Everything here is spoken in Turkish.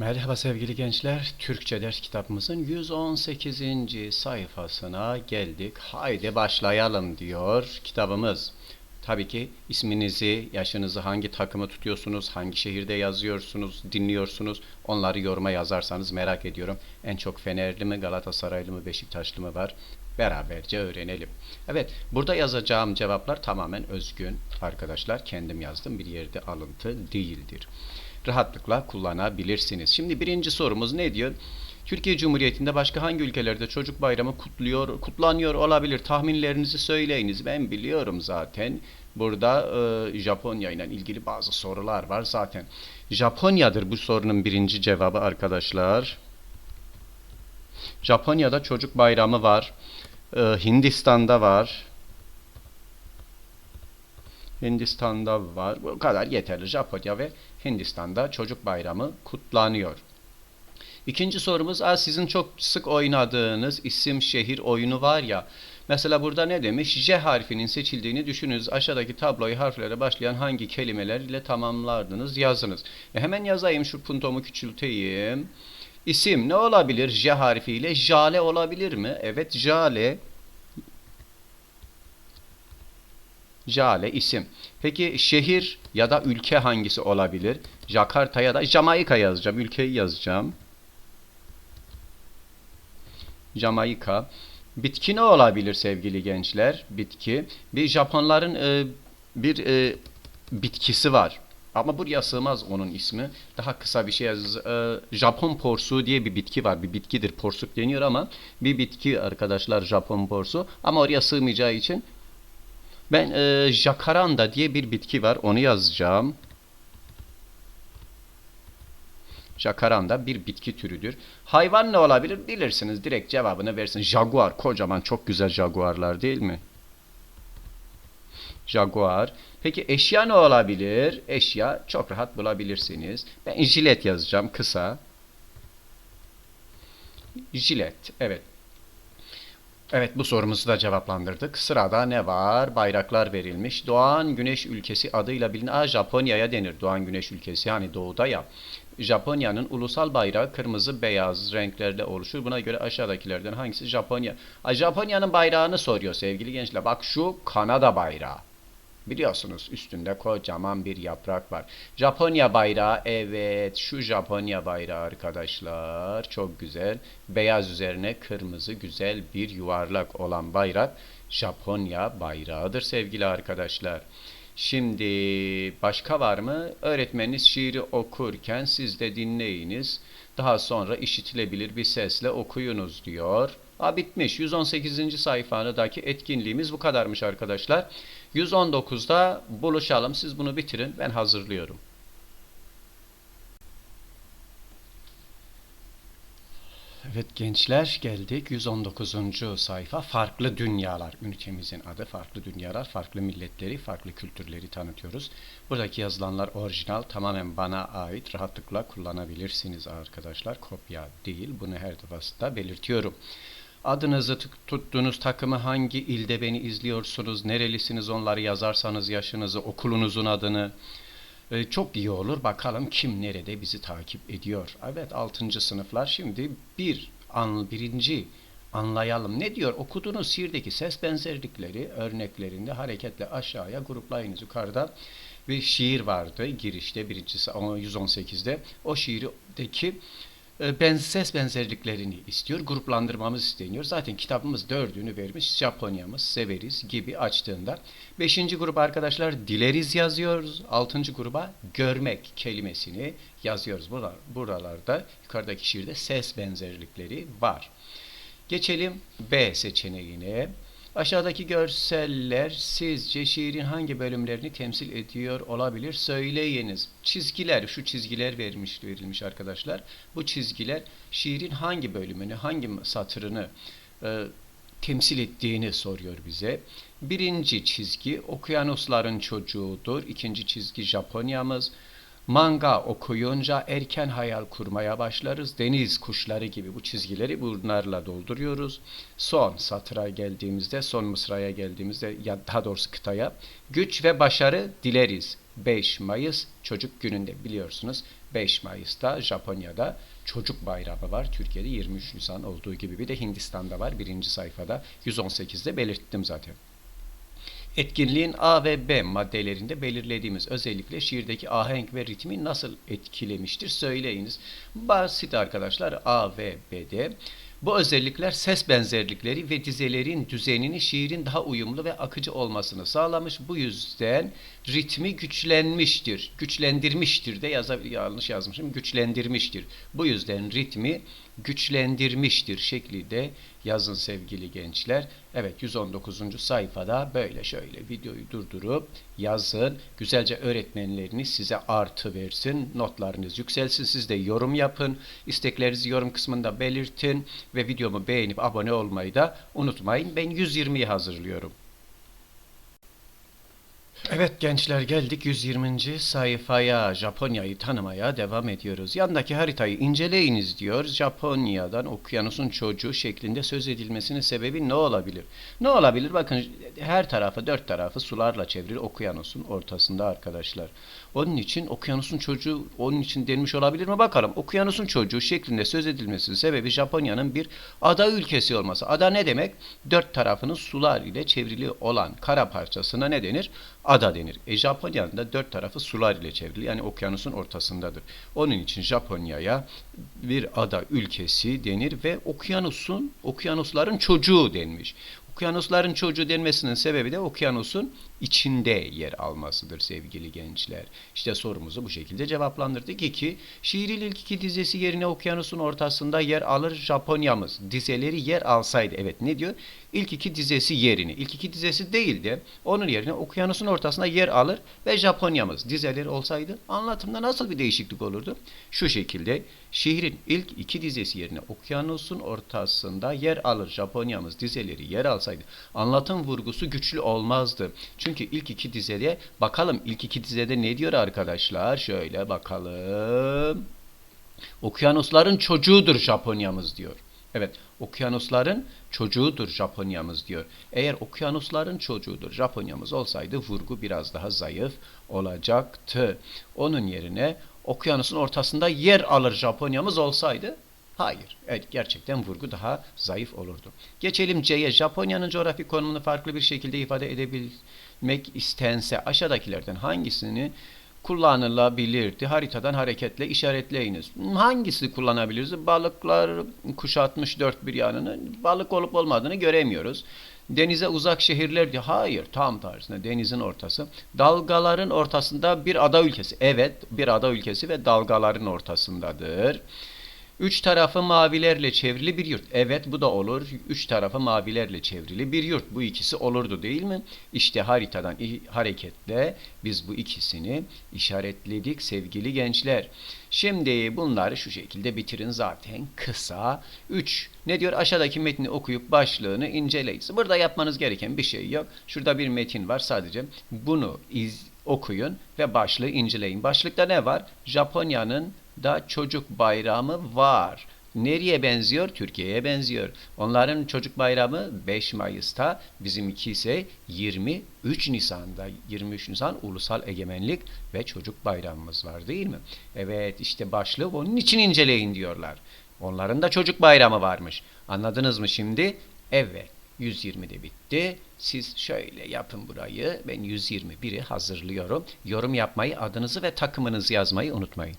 Merhaba sevgili gençler. Türkçe ders kitabımızın 118. sayfasına geldik. Haydi başlayalım diyor kitabımız. Tabii ki isminizi, yaşınızı, hangi takımı tutuyorsunuz, hangi şehirde yazıyorsunuz, dinliyorsunuz. Onları yoruma yazarsanız merak ediyorum. En çok Fenerli mi, Galatasaraylı mı, Beşiktaşlı mı var? Beraberce öğrenelim. Evet, burada yazacağım cevaplar tamamen özgün arkadaşlar. Kendim yazdım. Bir yerde alıntı değildir rahatlıkla kullanabilirsiniz. Şimdi birinci sorumuz ne diyor? Türkiye Cumhuriyeti'nde başka hangi ülkelerde çocuk bayramı kutluyor, kutlanıyor olabilir? Tahminlerinizi söyleyiniz. Ben biliyorum zaten. Burada e, Japonya ile ilgili bazı sorular var zaten. Japonya'dır bu sorunun birinci cevabı arkadaşlar. Japonya'da çocuk bayramı var. E, Hindistan'da var. Hindistan'da var. Bu kadar yeterli. Japonya ve Hindistan'da çocuk bayramı kutlanıyor. İkinci sorumuz, Aa, sizin çok sık oynadığınız isim şehir oyunu var ya. Mesela burada ne demiş? J harfinin seçildiğini düşününüz. Aşağıdaki tabloyu harflere başlayan hangi kelimeler ile tamamlardınız yazınız. E hemen yazayım şu puntomu küçülteyim. İsim ne olabilir? J harfiyle jale olabilir mi? Evet jale. Jale isim. Peki şehir ya da ülke hangisi olabilir? Jakarta ya da Jamaika yazacağım. Ülkeyi yazacağım. Jamaika. Bitki ne olabilir sevgili gençler? Bitki. Bir Japonların e, bir e, bitkisi var. Ama buraya sığmaz onun ismi. Daha kısa bir şey yaz. E, Japon porsuğu diye bir bitki var. Bir bitkidir. Porsuk deniyor ama bir bitki arkadaşlar Japon porsuğu. Ama oraya sığmayacağı için ben e, jacaranda diye bir bitki var. Onu yazacağım. Jacaranda bir bitki türüdür. Hayvan ne olabilir? Bilirsiniz. Direkt cevabını versin. Jaguar. Kocaman çok güzel jaguarlar değil mi? Jaguar. Peki eşya ne olabilir? Eşya çok rahat bulabilirsiniz. Ben jilet yazacağım kısa. Jilet. Evet. Evet bu sorumuzu da cevaplandırdık. Sırada ne var? Bayraklar verilmiş. Doğan Güneş ülkesi adıyla bilinen Japonya'ya denir. Doğan Güneş ülkesi hani doğuda ya. Japonya'nın ulusal bayrağı kırmızı beyaz renklerle oluşur. Buna göre aşağıdakilerden hangisi Japonya? Japonya'nın bayrağını soruyor sevgili gençler. Bak şu Kanada bayrağı. Biliyorsunuz üstünde kocaman bir yaprak var. Japonya bayrağı evet şu Japonya bayrağı arkadaşlar çok güzel. Beyaz üzerine kırmızı güzel bir yuvarlak olan bayrak Japonya bayrağıdır sevgili arkadaşlar. Şimdi başka var mı? Öğretmeniniz şiiri okurken siz de dinleyiniz. Daha sonra işitilebilir bir sesle okuyunuz diyor. Aa, bitmiş. 118. sayfadaki etkinliğimiz bu kadarmış arkadaşlar. 119'da buluşalım. Siz bunu bitirin. Ben hazırlıyorum. Evet gençler geldik 119. sayfa farklı dünyalar ünitemizin adı farklı dünyalar farklı milletleri farklı kültürleri tanıtıyoruz. Buradaki yazılanlar orijinal tamamen bana ait rahatlıkla kullanabilirsiniz arkadaşlar kopya değil bunu her defasında belirtiyorum. Adınızı tuttuğunuz takımı hangi ilde beni izliyorsunuz, nerelisiniz onları yazarsanız yaşınızı, okulunuzun adını e, çok iyi olur. Bakalım kim nerede bizi takip ediyor. Evet 6. sınıflar şimdi bir an birinci anlayalım. Ne diyor? Okuduğunuz şiirdeki ses benzerlikleri örneklerinde hareketle aşağıya gruplayınız. Yukarıda bir şiir vardı girişte birincisi 118'de. O şiirdeki ben ses benzerliklerini istiyor. Gruplandırmamız isteniyor. Zaten kitabımız dördünü vermiş. Japonya'mız severiz gibi açtığında. Beşinci grup arkadaşlar dileriz yazıyoruz. Altıncı gruba görmek kelimesini yazıyoruz. Buralarda yukarıdaki şiirde ses benzerlikleri var. Geçelim B seçeneğine. Aşağıdaki görseller sizce şiirin hangi bölümlerini temsil ediyor olabilir? Söyleyiniz. Çizgiler, şu çizgiler vermiş verilmiş arkadaşlar. Bu çizgiler şiirin hangi bölümünü, hangi satırını e, temsil ettiğini soruyor bize. Birinci çizgi okyanusların çocuğudur. İkinci çizgi Japonya'mız. Manga okuyunca erken hayal kurmaya başlarız. Deniz kuşları gibi bu çizgileri bunlarla dolduruyoruz. Son satıra geldiğimizde, son mısraya geldiğimizde ya daha doğrusu kıtaya güç ve başarı dileriz. 5 Mayıs Çocuk Günü'nde biliyorsunuz 5 Mayıs'ta Japonya'da Çocuk Bayramı var. Türkiye'de 23 Nisan olduğu gibi bir de Hindistan'da var. Birinci sayfada 118'de belirttim zaten. Etkinliğin A ve B maddelerinde belirlediğimiz özellikle şiirdeki ahenk ve ritmi nasıl etkilemiştir söyleyiniz. Basit arkadaşlar A ve B'de bu özellikler ses benzerlikleri ve dizelerin düzenini şiirin daha uyumlu ve akıcı olmasını sağlamış. Bu yüzden ritmi güçlenmiştir. Güçlendirmiştir de yaza, yanlış yazmışım. Güçlendirmiştir. Bu yüzden ritmi güçlendirmiştir şeklinde yazın sevgili gençler. Evet 119. sayfada böyle şöyle videoyu durdurup yazın. Güzelce öğretmenleriniz size artı versin. Notlarınız yükselsin. Siz de yorum yapın. İsteklerinizi yorum kısmında belirtin. Ve videomu beğenip abone olmayı da unutmayın. Ben 120'yi hazırlıyorum. Evet gençler geldik 120. sayfaya Japonya'yı tanımaya devam ediyoruz. Yandaki haritayı inceleyiniz diyor. Japonya'dan okyanusun çocuğu şeklinde söz edilmesinin sebebi ne olabilir? Ne olabilir? Bakın her tarafı dört tarafı sularla çevrili okyanusun ortasında arkadaşlar. Onun için okyanusun çocuğu onun için denmiş olabilir mi? Bakalım. Okyanusun çocuğu şeklinde söz edilmesinin sebebi Japonya'nın bir ada ülkesi olması. Ada ne demek? Dört tarafının sular ile çevrili olan kara parçasına ne denir? Ada denir. E Japonya'nın da dört tarafı sular ile çevrili yani okyanusun ortasındadır. Onun için Japonya'ya bir ada ülkesi denir ve okyanusun okyanusların çocuğu denmiş. Okyanusların çocuğu denmesinin sebebi de okyanusun içinde yer almasıdır sevgili gençler. İşte sorumuzu bu şekilde cevaplandırdık. 2. Şiirin ilk iki dizesi yerine okyanusun ortasında yer alır Japonya'mız. Dizeleri yer alsaydı. Evet ne diyor? İlk iki dizesi yerini. İlk iki dizesi değil de onun yerine okyanusun ortasında yer alır ve Japonya'mız dizeleri olsaydı anlatımda nasıl bir değişiklik olurdu? Şu şekilde şehrin ilk iki dizesi yerine okyanusun ortasında yer alır Japonya'mız dizeleri yer alsaydı anlatım vurgusu güçlü olmazdı. Çünkü ilk iki dizede bakalım ilk iki dizede ne diyor arkadaşlar? Şöyle bakalım. Okyanusların çocuğudur Japonya'mız diyor. Evet, okyanusların çocuğudur Japonya'mız diyor. Eğer okyanusların çocuğudur Japonya'mız olsaydı vurgu biraz daha zayıf olacaktı. Onun yerine okyanusun ortasında yer alır Japonya'mız olsaydı Hayır. Evet gerçekten vurgu daha zayıf olurdu. Geçelim C'ye. Japonya'nın coğrafi konumunu farklı bir şekilde ifade edebilmek istense aşağıdakilerden hangisini kullanılabilirdi? Haritadan hareketle işaretleyiniz. Hangisi kullanabiliriz? Balıklar kuşatmış dört bir yanını. Balık olup olmadığını göremiyoruz. Denize uzak şehirler diyor. Hayır, tam tersine denizin ortası. Dalgaların ortasında bir ada ülkesi. Evet, bir ada ülkesi ve dalgaların ortasındadır. Üç tarafı mavilerle çevrili bir yurt. Evet bu da olur. Üç tarafı mavilerle çevrili bir yurt. Bu ikisi olurdu değil mi? İşte haritadan hareketle biz bu ikisini işaretledik sevgili gençler. Şimdi bunları şu şekilde bitirin zaten kısa. 3. Ne diyor? Aşağıdaki metni okuyup başlığını inceleyin. Burada yapmanız gereken bir şey yok. Şurada bir metin var sadece. Bunu iz, okuyun ve başlığı inceleyin. Başlıkta ne var? Japonya'nın da çocuk bayramı var. Nereye benziyor? Türkiye'ye benziyor. Onların çocuk bayramı 5 Mayıs'ta, bizimki ise 23 Nisan'da. 23 Nisan Ulusal Egemenlik ve Çocuk Bayramımız var değil mi? Evet işte başlığı onun için inceleyin diyorlar. Onların da çocuk bayramı varmış. Anladınız mı şimdi? Evet. 120 de bitti. Siz şöyle yapın burayı. Ben 121'i hazırlıyorum. Yorum yapmayı, adınızı ve takımınızı yazmayı unutmayın.